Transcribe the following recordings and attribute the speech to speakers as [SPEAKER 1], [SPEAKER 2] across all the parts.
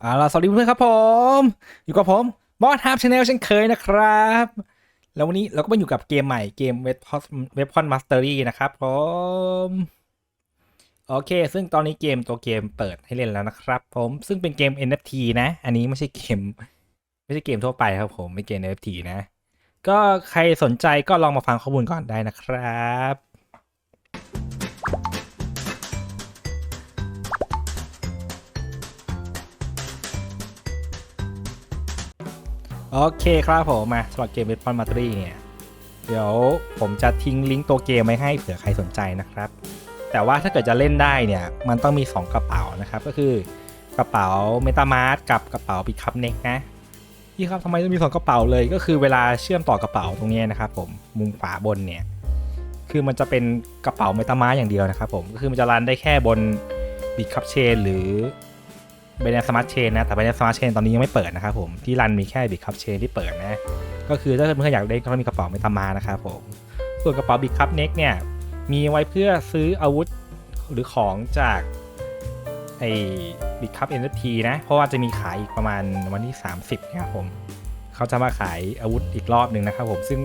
[SPEAKER 1] เอาล่ะสวัสดีเพื่อนครับผม อยู่กับผมบอสฮาร์ปชาแนลเช่นเคยนะครับ แล้ววันนี้เราก็มาอยู่กับเกมใหม่เกมเว็บพอเว็บพอนมาสเตอรี่นะครับผมโอเค ซึ่งตอนนี้เกมตัวเกมเปิดให้เล่นแล้วนะครับผมซึ่งเป็นเกม NFT นะ อันนี้ไม่ใช่เกม ไม่ใช่เกมทั่วไปครับผมไม่เกม NFT นะ ก็ใครสนใจก็ลองมาฟังข้อมูลก่อนได้นะครับ โอเคครับผมมาสำหรับเกมเ e ดพอนมาตรีเนี่ย เดี๋ยวผมจะทิ้งลิงก์ตัวเกมไว้ให้เผื่อใครสนใจนะครับ แต่ว่าถ้าเกิดจะเล่นได้เนี่ย มันต้องมี 2 กระเป๋านะครับ ก็คือกระเป๋า MetaMask กับกระเป๋า b i t c u p Next นะพี่ครับทำไมต้องมี2กระเป๋าเลยก็คือเวลาเชื่อมต่อกระเป๋าตรงนี้นะครับผมมุมขวาบนเนี่ยคือมันจะเป็นกระเป๋า MetaMask อย่างเดียวนะครับผมก็คือมันจะรันได้แค่บน b i t c u p Chain หรือ b i n a n c e Smart Chain นะ แต่ b i n a n c e Smart Chain ตอนนี้ยังไม่เปิดนะครับผม ที่รันมีแค่ Bitcup Chain ที่เปิดนะ ก็คือถ้าเพื่อนๆอยากได้ก็ต้องมีกระเป๋าเมตามานะครับผม ส่วนกระเป๋า Bitcup Next เนี่ย มีไว้เพื่อซื้ออาวุธหรือของจากไอ้ Bitcup NFT นะ เพราะว่าจะมีขายอีกประมาณวันที่ 30นะครับผม เขาจะมาขายอาวุธอีกรอบหนึ่งนะครับผม ซึ่ง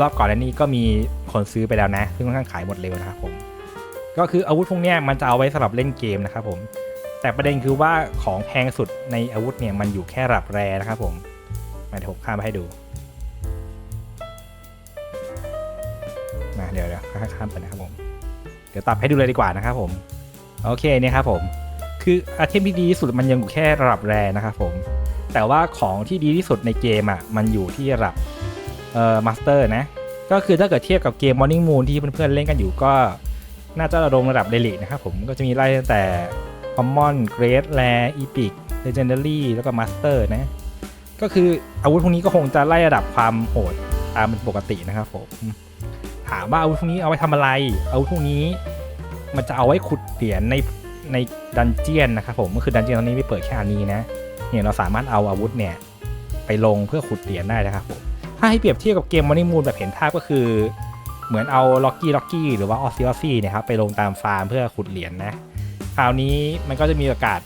[SPEAKER 1] รอบก่อนหน้านี้ก็มีคนซื้อไปแล้วนะ ซึ่งค่อนข้างขายหมดเร็วนะครับผม ก็คืออาวุธพวกนี้มันจะเอาไว้สำหรับเล่นเกมนะครับผม แต่ประเด็นคือว่าของแพงสุดในอาวุธเนี่ยมันอยู่แค่ระดับแรนะครับผมมาเดี๋ยวผมข้ามไปให้ดูมาเดี๋ยวเดี๋ยวข้ามไปนะครับผม เดี๋ยวตัดให้ดูเลยดีกว่านะครับผม โอเคเนี่ยครับผม คืออาเทมที่ดีที่สุดมันยังอยู่แค่ระดับแรนะครับผม แต่ว่าของที่ดีที่สุดในเกมอะมันอยู่ที่ระดับเอ่อมาสเตอร์นะ ก็คือถ้าเกิดเทียบกับเกม Morning Moon ที่เพื่อนๆเล่นกันอยู่ก็น่าจะระดมระดับเดลินะครับผมก็จะมีไล่ตั้งแต่ Common Great Rare Epic Legendary แล้วก็ Master นะ ก็คืออาวุธพวกนี้ก็คงจะไล่ระดับความโหดตามเป็นปกตินะครับผมถามว่าอาวุธพวกนี้เอาไว้ทำอะไร อาวุธพวกนี้มันจะเอาไว้ขุดเหรียญในในดันเจียนนะครับผมก็คือดันเจียนตอนนี้ไม่เปิดแค่อันนี้นะเนี่ยเราสามารถเอาอาวุธเนี่ยไปลงเพื่อขุดเหรียญได้นะครับผมถ้าให้เปรียบเทียบกับเกมมอนิมูนแบบเห็นภาพก็คือ เหมือนเอาล็อกกี้ล็อกกี้หรือว่าออซ i ออซี่เนี่ยครับไปลงตามฟาร์มเพื่อขุดเหรียญนะ ราวนี้มันก็จะมีโอกาส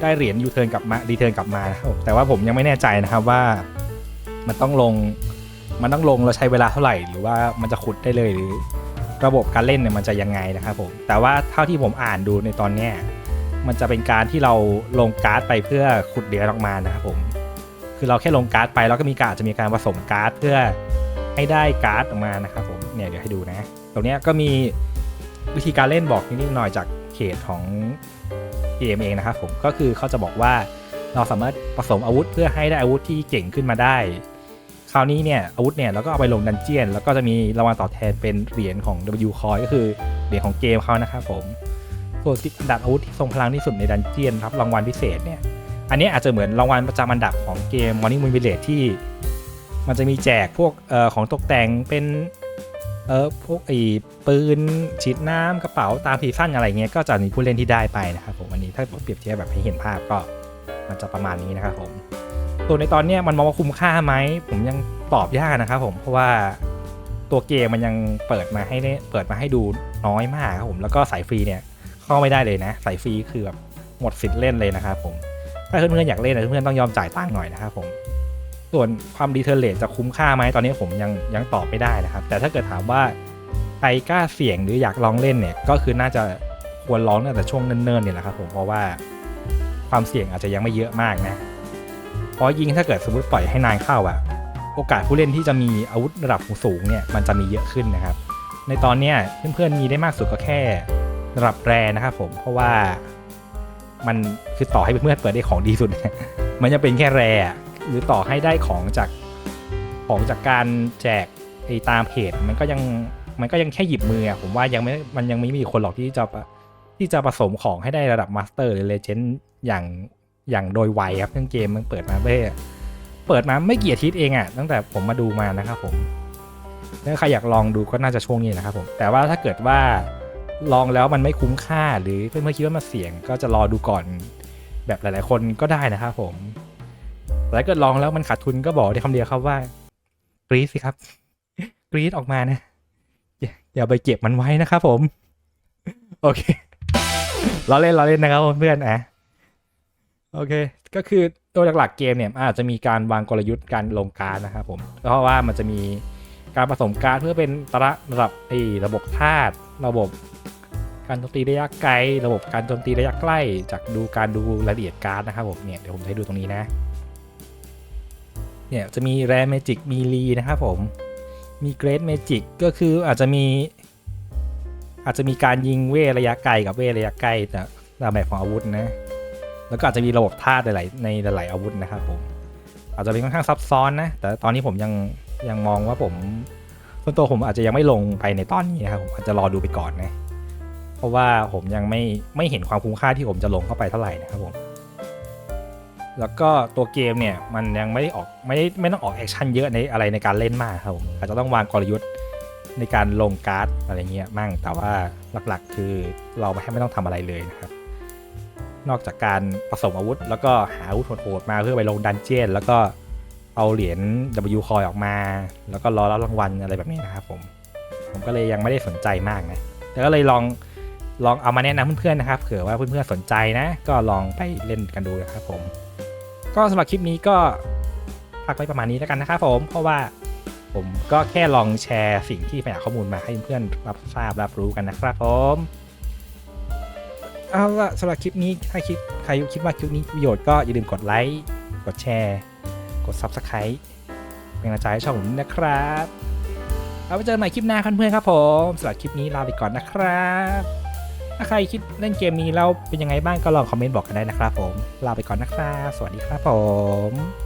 [SPEAKER 1] ได้เหรียญยูเทิร์นกลับมารีเทิร์นกลับมานะครับแต่ว่าผมยังไม่แน่ใจนะครับว่ามันต้องลงมันต้องลงแล้วใช้เวลาเท่าไหร่ หรือว่ามันจะขุดได้เลยหรือระบบการเล่นเนี่ยมันจะยังไงนะครับผมแต่ว่าเท่าที่ผมอ่านดูในตอนเนี้ยมันจะเป็นการที่เราลงการ์ดไปเพื่อขุดเหรียญออกมานะครับผมคือเราแค่ลงการ์ดไปแล้วก็มีการอาจจะมีการผสมการ์ดเพื่อให้ได้การ์ดออกมานะครับผมเนี่ยเดี๋ยวให้ดูนะ ตรงนี้ก็มีวิธีการเล่นบอกนิดหน่อยจาก เขตของเกมเองนะครับผมก็คือเขาจะบอกว่าเราสามารถผสมอาวุธเพื่อให้ได้อาวุธที่เก่งขึ้นมาได้ คราวนี้เนี่ยอาวุธเนี่ยเราก็เอาไปลงดันเจียน แล้วก็จะมีรางวัลตอบแทนเป็นเหรียญของ W Coin ก็คือเหรียญของเกมเขานะครับผมส่วนอันดับอาวุธที่ทรงพลังที่สุดในดันเจียนครับรางวัลพิเศษเนี่ยอันนี้อาจจะเหมือนรางวัลประจำอันดับของเกม Morning Moon Village ที่ มันจะมีแจกพวกออของตกแต่งเป็น เออพวกไอ้ปืนฉีดน้ำกระเป๋าตามซีซั่นอะไรเงี้ยก็จะมีผู้เล่นที่ได้ไปนะครับผมอันนี้ถ้าเปรียบเทียบแบบให้เห็นภาพก็มันจะประมาณนี้นะครับผมส่วนในตอนเนี้ยมันมองว่าคุ้มค่าไหมผมยังตอบยากนะครับผมเพราะว่าตัวเกมมันยังเปิดมาให้ได้เปิดมาให้ดูน้อยมากครับผมแล้วก็สายฟรีเนี่ยเข้าไม่ได้เลยนะ สายฟรีคือแบบหมดสิทธิ์เล่นเลยนะครับผมถ้าเพื่อนๆอยากเล่นนะเพื่อนๆต้องยอมจ่ายตังค์หน่อยนะครับผม ส่วนความดีเทลเลตจะคุ้มค่าไหมตอนนี้ผมยังยังตอบไม่ได้นะครับ แต่ถ้าเกิดถามว่าใครกล้าเสี่ยงหรืออยากลองเล่นเนี่ย ก็คือน่าจะควรลองตั้งแต่ช่วงเนิ่นๆเนี่ยแหละครับผมเพราะว่าความเสี่ยงอาจจะยังไม่เยอะมากนะเพราะยิ่งถ้าเกิดสมมติปล่อยให้นานเข้าอะโอกาสผู้เล่นที่จะมีอาวุธระดับสูงเนี่ยมันจะมีเยอะขึ้นนะครับ ในตอนเนี้ยเพื่อนๆมีได้มากสุดก็แค่ระดับแรนะครับผมเพราะว่ามันคือต่อให้เพื่อนๆเปิดได้ของดีสุด มันจะเป็นแค่แรอะ หรือต่อให้ได้ของจากของจากการแจกไอ้ตามเพจมันก็ยังมันก็ยังแค่หยิบมืออะผมว่ายังไม่มันยังไม่มีคนหรอกที่จะที่จะผสมของให้ได้ระดับมาสเตอร์หรือเลเจนด์อย่างอย่างโดยไวครับเรื่องเกมมันเปิดมาเบ้เปิดมาไม่กี่อาทิตย์เองอะตั้งแต่ผมมาดูมานะครับผมถ้าใครอยากลองดูก็น่าจะช่วงนี้นะครับผมแต่ว่าถ้าเกิดว่าลองแล้วมันไม่คุ้มค่าหรือเพื่อนๆคิดว่ามันเสี่ยงก็จะรอดูก่อนแบบหลาย ๆ คนก็ได้นะครับผม แต่ถ้าเกิดลองแล้วมันขาดทุนก็บอกได้คำเดียวครับว่ากรีดสิครับ กรีดออกมานะอย่าไปเก็บมันไว้นะครับผม โอเคเราเล่นเราเล่นนะครับเพื่อนอะโอเค ก็คือตัวหลักๆเกมเนี่ยอาจจะมีการวางกลยุทธ์การลงการนะครับผม เพราะว่ามันจะมีการผสมการเพื่อเป็นตระระดับไอ้ระบบธาตุระบบการโจมตีระยะไกล ระบบการโจมตีระยะใกล้ จากดูการดูรายละเอียดการนะครับผมเนี่ยเดี๋ยวผมจะให้ดูตรงนี้นะ เนี่ยจะมีแรเมจิกมีลีนะครับผม มีเกรดเมจิกก็คืออาจจะมี อาจจะมีการยิงเวทระยะไกลกับเวทระยะใกล้แต่ตามแบบของอาวุธนะ แล้วก็อาจจะมีระบบธาตุหลายในหลายอาวุธนะครับผม อาจจะเป็นค่อนข้างซับซ้อนนะ แต่ตอนนี้ผมยังยังมองว่าผมส่วนตัวผมอาจจะยังไม่ลงไปในตอนนี้นะครับผมอาจจะรอดูไปก่อนนะ เพราะว่าผมยังไม่ไม่เห็นความคุ้มค่าที่ผมจะลงเข้าไปเท่าไหร่นะครับผม แล้วก็ตัวเกมเนี่ยมันยังไม่ได้ออกไม่ไม่ต้องออกแอคชั่นเยอะในอะไรในการเล่นมากครับผมอาจจะต้องวางกลยุทธ์ในการลงการ์ดอะไรเงี้ยมั่งแต่ว่าหลักๆ คือเราแทบไม่ต้องทำอะไรเลยนะครับ นอกจากการผสมอาวุธ แล้วก็หาอาวุธโหดมาเพื่อไปลงดันเจียน แล้วก็เอาเหรียญ W คอยออกมา แล้วก็รอรับรางวัลอะไรแบบนี้นะครับผม ผมก็เลยยังไม่ได้สนใจมากนะ แต่ก็เลยลองลองเอามาแนะนำเพื่อนๆนะครับเผื่อว่าเพื่อนๆสนใจนะ ก็ลองไปเล่นกันดูนะครับผม ก็สำหรับคลิปนี้ก็พักไว้ประมาณนี้แล้วกันนะครับผมเพราะว่าผมก็แค่ลองแชร์สิ่งที่ไปหาข้อมูลมาให้เพื่อนรับทราบรับรู้กันนะครับผมเอาละสำหรับคลิปนี้ถ้าคิดใครคิดว่าคลิปนี้มีประโยชน์ก็อย่าลืมกดไลค์กดแชร์ กด Subscribe เป็นกำลังใจให้ช่องผมด้วยนะครับเอาไว้เจอกันใหม่คลิปหน้าเพื่อนๆครับผมสำหรับคลิปนี้ลาไปก่อนนะครับ ถ้าใครคิดเล่นเกมนี้แล้วเป็นยังไงบ้างก็ลองคอมเมนต์บอกกันได้นะครับผม ลาไปก่อนนะครับ สวัสดีครับผม